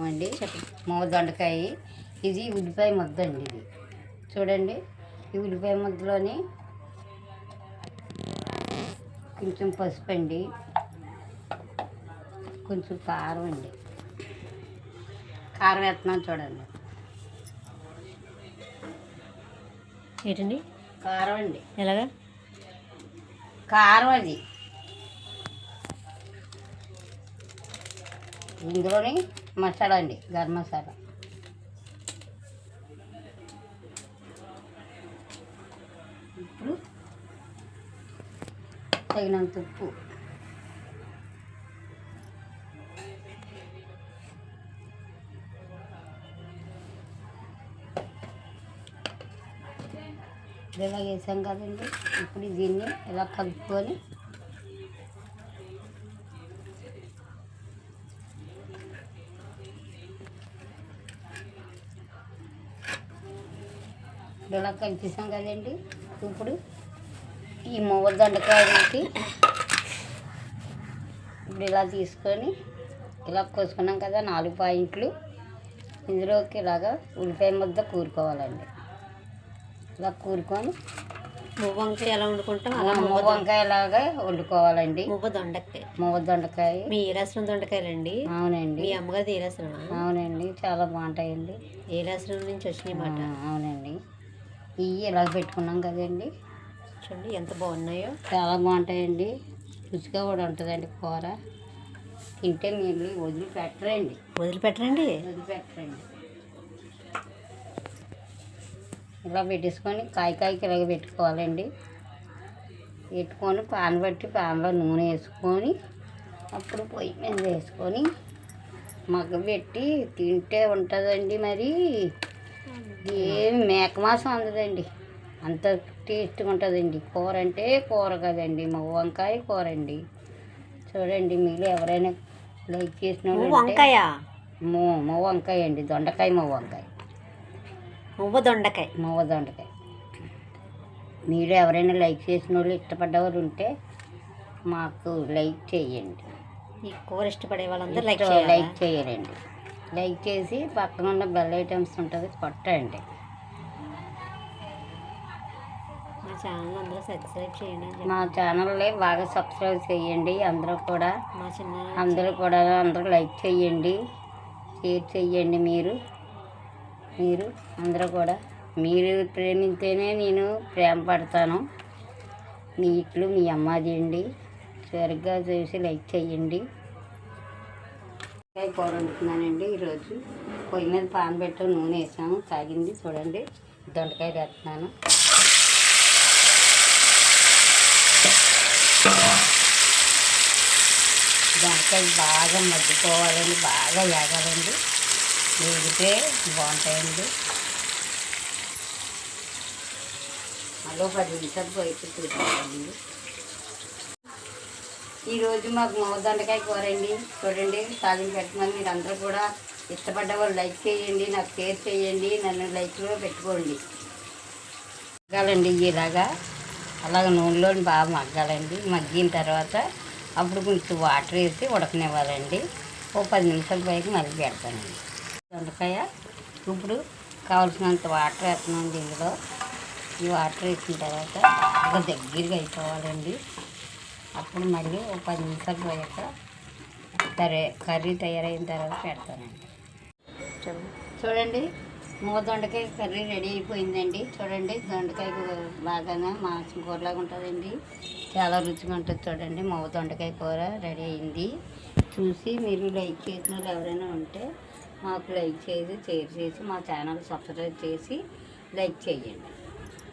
అండి మామూలు దొండకాయ. ఇది ఉల్లిపాయ ముద్ద అండి ఇది. చూడండి. ఈ ఉల్లిపాయ ముద్దలోని కొంచెం పసుపు అండి కొంచెం కారం అండి. కారం వేస్తున్నాను చూడండి. ఏంటండి? కారం అండి. ఎలాగా? కారం అది. ఇందులోని మసాలా అండి గరం మసాలా. ఇప్పుడు తగినంత ఉప్పు. ఇలా వేసాం కదండి ఇప్పుడు దీన్ని ఇలా కలుపుకొని ఇలా కలిపేసాం కదండి. ఇప్పుడు ఈ మువ్వ దొండకాయలకి ఇప్పుడు ఇలా తీసుకొని ఇలా కోసుకున్నాం కదా నాలుగు పాయింట్లు. ఇందులోకి ఇలాగా ఉల్లిపాయ ముద్ద కూరుకోవాలండి. ఇలా కూరుకొని మువ్వ వంకాయ ఎలా వండుకుంటాం? అలా మువ్వ వంకాయలాగా వండుకోవాలండి. మువ్వ దొండకాయ. మువ్వ దొండకాయ. మీ ఏలాసనం దొండకాయలండి? అవునండి. మీ అమ్మగారిది ఏలాసనమా అవునండి చాలా బాగుంటాయండి. ఏలాసనం నుంచి వచ్చినాయి మాట. అవునండి. ఇవి ఇలా పెట్టుకున్నాం కదండి. చూడండి ఎంత బాగున్నాయో. చాలా బాగుంటాయండి. రుచిగా కూడా ఉంటుందండి కూర. తింటే మీరు వదిలిపెట్టరండి. వదిలిపెట్టరండి. వదిలిపెట్టరండి. ఇలా పెట్టేసుకొని కాయ కాయకి ఇలాగ పెట్టుకోవాలండి. పెట్టుకొని పాన్ బట్టి పాన్లో నూనె వేసుకొని అప్పుడు పొయ్యి మీద వేసుకొని మగ్గ పెట్టి తింటే ఉంటుందండి మరి. ఏం మేక మాసం అందదండి. అంత టేస్ట్గా ఉంటుందండి. కూర అంటే కూర కదండి. మా వంకాయ కూర అండి. చూడండి మీరు ఎవరైనా లైక్ చేసిన మువ్వ వంకాయ? మో వంకాయ అండి. దొండకాయ మో వంకాయ. మువ్వ దొండకాయ. మోవ దొండకాయ. మీరు ఎవరైనా లైక్ చేసిన వాళ్ళు ఇష్టపడ్డవారు ఉంటే మాకు లైక్ చేయండి. ఈ కూర ఇష్టపడే వాళ్ళందరూ లైక్ లైక్ చేయాలండి లైక్ చేసి పక్కన ఉన్న బెల్ ఐటమ్స్ ఉంటుంది కొట్టండి. మా ఛానల్ అందరూ సబ్స్క్రైబ్ చేయండి మా ఛానల్ని బాగా సబ్స్క్రైబ్ చేయండి అందరూ కూడా. మా చిన్న అందరూ కూడా అందరూ లైక్ చేయండి షేర్ చేయండి మీరు. మీరు అందరూ కూడా. మీరు ప్రేమిస్తేనే నేను ప్రేమ పడతాను. మీ ఇట్లు మీ అమ్మ చేయండి. సరిగ్గా చూసి లైక్ చేయండి. వంకాయ కూర వండుతున్నానండి ఈరోజు. పొయ్యి మీద పాన్ పెట్టు నూనె వేసాము తాగింది చూడండి. దొండకాయ వేస్తున్నాను దొండకాయ బాగా మగ్గిపోవాలండి బాగా వేగాలండి. వేగితే బాగుంటాయండి. మళ్ళీ పది నిమిషాలు పోయి చూసుకోవాలండి ఈరోజు మాకు మొగ దొండకాయ కూర అండి. చూడండి తాలింపు పెట్టమని మీరు అందరూ కూడా ఇష్టపడ్డ వాళ్ళు లైక్ చేయండి నాకు షేర్ చేయండి నన్ను లైక్లో పెట్టుకోండి. మగ్గాలండి ఇలాగా. అలాగ నూనెలో బాగా మగ్గాలండి. మగ్గిన తర్వాత అప్పుడు కొంచెం వాటర్ వేసి ఉడకనివ్వాలండి. ఓ పది నిమిషాల పైకి మళ్ళీ పెడతానండి. దొండకాయ ఇప్పుడు కావాల్సినంత వాటర్ వేస్తున్నాండి ఇందులో. ఈ వాటర్ వేసిన తర్వాత ఒక దగ్గరగా అయిపోవాలండి. అప్పుడు మళ్ళీ ఒక పది నిమిషాలు పోయాక కర్రీ కర్రీ తయారైన తర్వాత పెడతానండి. చూడండి మూగ దొండకాయ కర్రీ రెడీ అయిపోయిందండి. చూడండి దొండకాయ బాగానే మాంసం కూరలాగా ఉంటుందండి. చాలా రుచిగా ఉంటుంది చూడండి మూగ దొండకాయ కూర రెడీ అయింది. చూసి మీరు లైక్ చేసిన వాళ్ళు ఎవరైనా ఉంటే మాకు లైక్ చేసి షేర్ చేసి మా ఛానల్ సబ్స్క్రైబ్ చేసి లైక్ చేయండి.